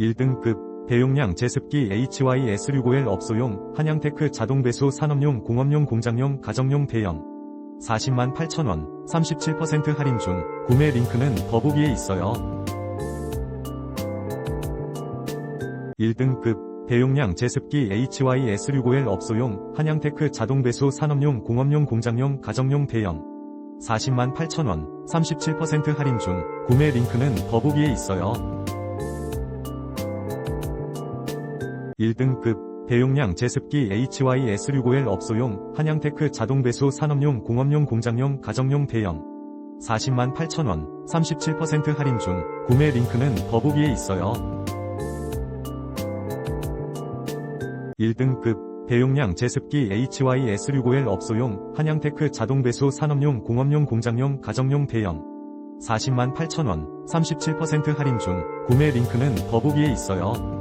1등급 대용량 제습기 HYS65L 업소용 한양테크 자동배수 산업용 공업용 공장용 가정용 대형 40만 8천원 37% 할인 중 구매 링크는 더보기에 있어요. 1등급 대용량 제습기 HYS65L 업소용 한양테크 자동배수 산업용 공업용 공장용 가정용 대형 40만 8천원 37% 할인 중 구매 링크는 더보기에 있어요. 1등급 대용량 제습기 HYS65L 업소용 한양테크 자동배수 산업용 공업용 공장용 가정용 대형 40만 8천원 37% 할인 중 구매 링크는 더보기에 있어요. 1등급 대용량 제습기 HYS65L 업소용 한양테크 자동배수 산업용 공업용 공장용 가정용 대형 40만 8천원 37% 할인 중 구매 링크는 더보기에 있어요.